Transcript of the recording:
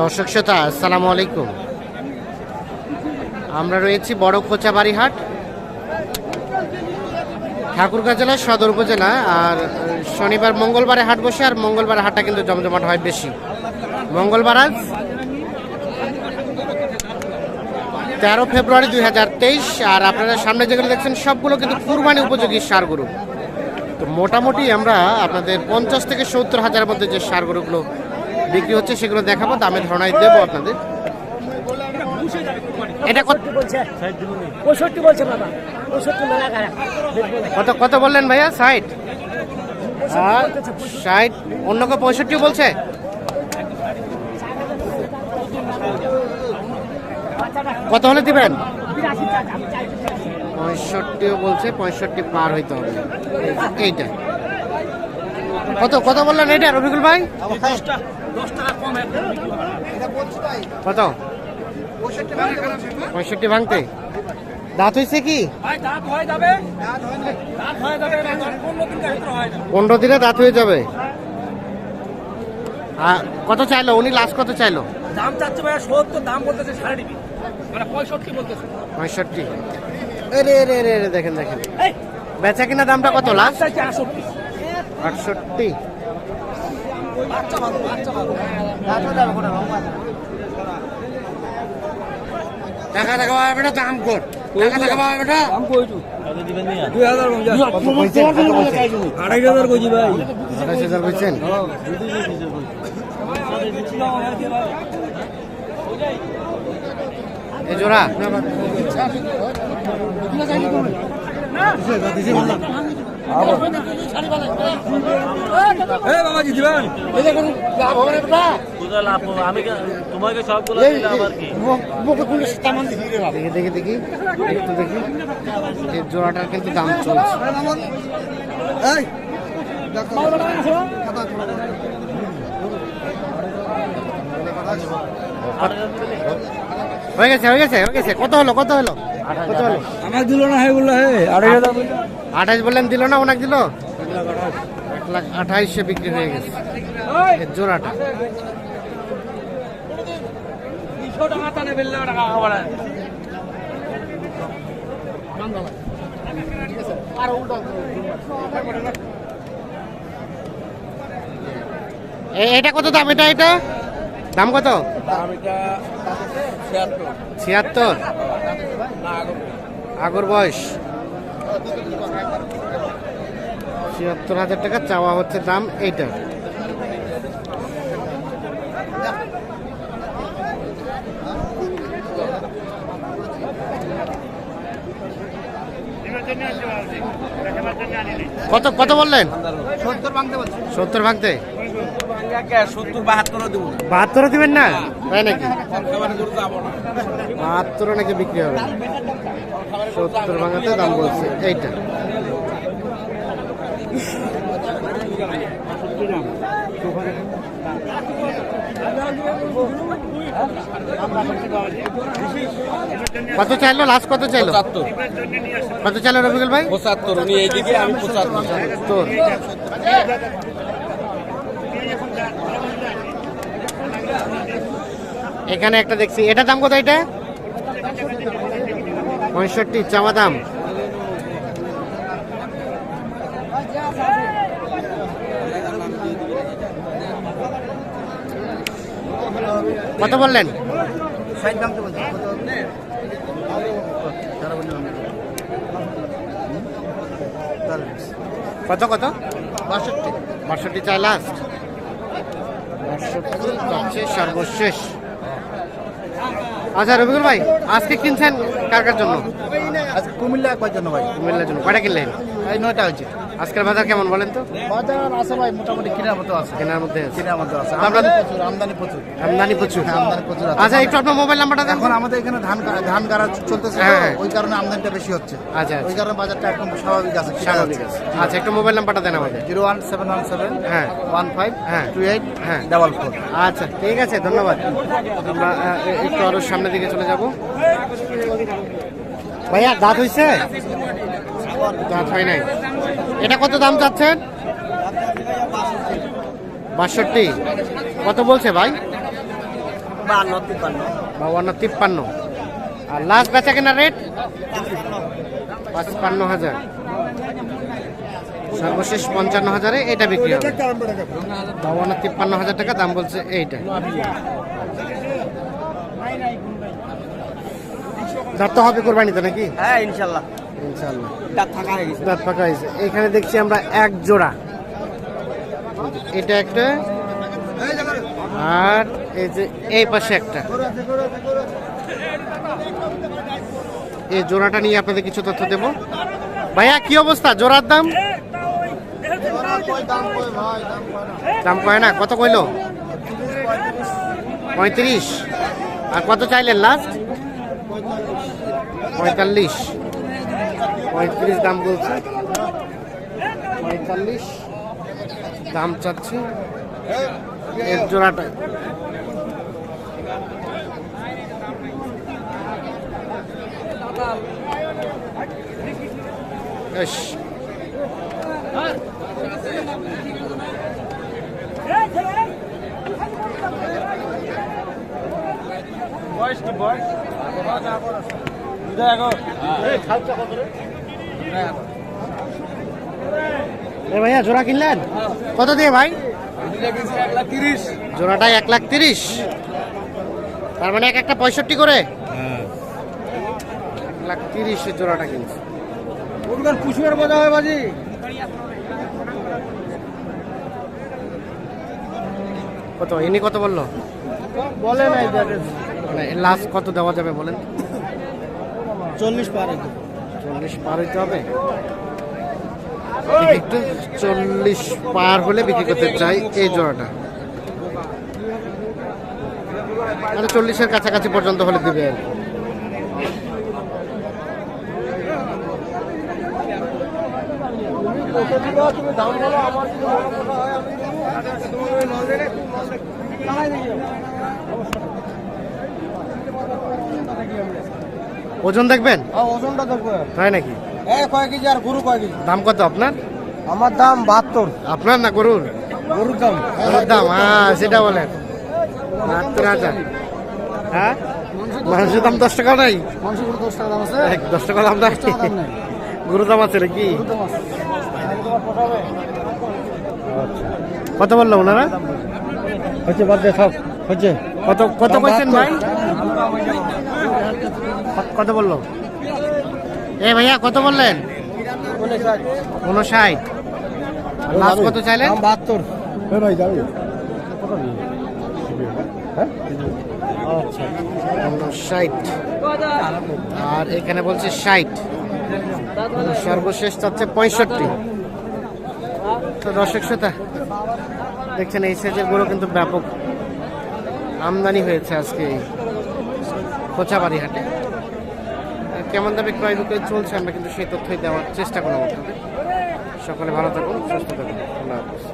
দর্শক শ্রোতা, আসসালামু আলাইকুম। আমরা রয়েছি বড় খোঁচাবাড়ি হাট ঠাকুরগাঁ জেলার সদর উপজেলা। আর শনিবার মঙ্গলবারে হাট বসে, আর মঙ্গলবার হাটটা কিন্তু জমজমাট হয় বেশি। মঙ্গলবার আজ তেরো ফেব্রুয়ারি দুই হাজার তেইশ, আর আপনারা সামনে যেগুলো দেখছেন, সবগুলো কিন্তু কুরবানি উপযোগী সার গরু। তো মোটামুটি আমরা আপনাদের পঞ্চাশ থেকে সত্তর হাজারের মধ্যে যে সার গরুগুলো বিক্রি হচ্ছে সেগুলো দেখাবো দামে ধারণায় দেবো আপনাদের। এটা কত পঁয়ষট্টি বলছে বাবা। পঁয়ষট্টি মেলা খারাপ। কত কত বললেন ভাইয়া? ষাট? ষাট? অন্য কেউ পঁয়ষট্টি বলছে? কত হলে দিবেন? পঁয়ষট্টিও বলছে পঁয়ষট্টি পার হইতে হবে। এইটা। কত কত বললেন এইটা রফিকুল ভাই? কত? পঁয়ষট্টি ভাঙতে। দাঁত হয়েছে কি? পনেরো দিনে দাঁত হয়ে যাবে। কত চাইলো? উনি লাস্ট কত চাইলো? দাম চাচ্ছে ভাইয়া সত্তর দাম বলতেছে সাড়ে মানে পঁয়ষট্টি বলতেছে। পঁয়ষট্টি। এরে এরে এরে দেখেন দেখেন। বেচা কিনা দামটা কত লাস্ট? চাইছে আটষট্টি। টাকা টাকা বেটা দাম কর। টাকা টাকা বেটা। দাম কইছু দুই হাজার আড়াই হাজার কইছি ভাই। আঠাশ হাজার বলছেন এ জোড়া। বাবাজি দিবেন? আমি তোমাকে সবগুলো দেখি দেখি দেখি একটু দেখি। এই জোড়াটার কিন্তু দাম চলছে। হয়ে গেছে হয়ে গেছে হয়ে গেছে। কত হলো কত হলো? আমার দিল না হ্যাঁ বলল হ্যাঁ আড়াই হাজার আঠাশ বললেন দিল না ওনাকে দিল? এক লাখ আঠাইশে বিক্রি হয়ে গেছে। এর জোড়াটা। এটা কত দাম এটা এটা? দাম কত? দাম এটা ছিয়াত্তর ছিয়াত্তর। আগর বয়স। ছিয়াত্তর হাজার টাকা চাওয়া হচ্ছে দাম এইটা। কত কত বললেন? সত্তর ভাঙতে সত্তর ভাঙতে? বাহাত্তর দিবেন না? তাই নাকি? বাহাত্তর নাকি বিক্রি হবে? সত্তর ভাঙাতে দাম বলছে এইটা। কত চাইলো? লাস্ট কত চাইলো? কত চাইলো রবিকুল ভাই? পঁচাত্তর উনি এইদিকে আমি পঁচাত্তর। এখানে একটা দেখছি। এটা দাম কত এটা? পঁয়ষট্টি চাওয়া দাম। কত বললেন? কত কত? বাষট্টি। বাষট্টি চাই লাস্ট যাচ্ছে সর্বশেষ। আচ্ছা রবিকুল ভাই আজকে কিনছেন কার কার জন্য? আজকে কুমিল্লা কয় জন্য ভাই। কুমিল্লার জন্য। কয়টা কিনলেন? এই নয়টা হয়েছে। আজকের বাজার কেমন বলেন তো? বাজার আছে ভাই মোটামুটি কেনার মতো আছে। কেনার মধ্যে আছে। কেনার মতো আছে। আমদানি প্রচুর আমদানি প্রচুর। আমদানি প্রচুর। হ্যাঁ, আমদানি প্রচুর আছে। আচ্ছা একটু আপনার মোবাইল নাম্বারটা দেন। এখন আমাদের এখানে ধান ধান গাড়া চলতেছে হ্যাঁ। ওই কারণে আমদানিটা বেশি হচ্ছে। আচ্ছা ওই আচ্ছা কারণে বাজারটা একদম স্বাভাবিক আছে স্বাভাবিক আছে। আচ্ছা একটু মোবাইল নাম্বারটা দেন আমাদের zero one seven one seven হ্যাঁ। ওয়ান ফাইভ হ্যাঁ। টু এইট হ্যাঁ। Double four. আচ্ছা ঠিক আছে ধন্যবাদ। আমরা একটু আরও সামনের দিকে চলে যাব। ভাইয়া দাঁত হইছে? দাঁত হয় নাই? এটা কত দাম চাচ্ছেন? বাষট্টি। কত বলছে ভাই? বাউান্ন তিপ্পান্ন। আর লাস্ট বেচা কেনা রেট পাঁচপান্ন হাজার। সর্বশেষ পঞ্চান্ন হাজারে এটা বিক্রি হবে। বাউান্ন তিপ্পান্ন হাজার টাকা দাম বলছে এইটা। দাঁত তো হবে কোরবানিতে নাকি? হ্যাঁ ইনশাল্লাহ। ইনশাল্লাহ দাঁত ফাঁকা হয়ে হয়েছে। এখানে দেখছি আমরা এক জোড়া। এটা একটা আর এই যে এই পাশে একটা। এই জোড়াটা নিয়ে আপনাদের কিছু তথ্য দেব। ভাইয়া কি অবস্থা? জোড়ার দাম? দাম কয় না? কত কইলো? পঁয়ত্রিশ। আর কত চাইলেন লাস্ট পঁয়তাল্লিশ। পঁয়ত্রিশ দাম বলছে। পঁয়তাল্লিশ। দাম চাচ্ছি। এর জোড়াটা। বেশ বয়স বয়স? ভাইয়া জোড়া কিনলেন? কত দিয়ে ভাই? এক লাখ তিরিশ জোড়াটা এক লাখ তিরিশ। তার মানে এক একটা পঁয়ষট্টি করে? এক লাখ তিরিশের জোড়াটা কিনছে। কুসুমের মজা হয় বাজি। কত ইনি কত বলল? বলে নাই মানে লাস্ট কত দেওয়া যাবে বলেন চল্লিশ পার চল্লিশ পার হইতে হবে? একটু চল্লিশ পার হলে বিক্রি করতে চাই এই জোড়াটা। মানে চল্লিশের কাছাকাছি পর্যন্ত হলে দিবে আর কি। ওজন দেখবেন? ওজনটা দেখব। তাই নাকি? এ কয় কেজি আর গরু কয় কেজি? দাম কত আপনার? আমার দাম বাহাত্তর। আপনার না গরুর? গরুর দাম। গরুর দাম হ্যাঁ সেটা বলেন। বাহাত্তর হাজার। হ্যাঁ? মানুষের দাম দশ টাকা নাই? দশ টাকা দাম আছে। দশ টাকা দাম নাই? গরু দাম আছে নাকি? কত বলল ওনারা? হচ্ছে বাদ সব হচ্ছে কত কত কইছেন ভাই? কত বলল? এ ভাইয়া কত বললেন? উনষাট। লাস্ট কত চাইলেন? বাহাত্তর। ভাই ষাট আর এখানে বলছে ষাট। সর্বশেষ হচ্ছে পঁয়ষট্টি। তো দর্শক শ্রোতা দেখছেন এই সাইজের গরু কিন্তু ব্যাপক আমদানি হয়েছে আজকে এই কোচাবাড়ি হাটে। কেমন দামে ক্রয় বিক্রয় চলছে, আমরা কিন্তু সেই তথ্যই দেওয়ার চেষ্টা করব সকলে ভালো থাকুন, সুস্থ থাকুন। আল্লাহ হাফিজ।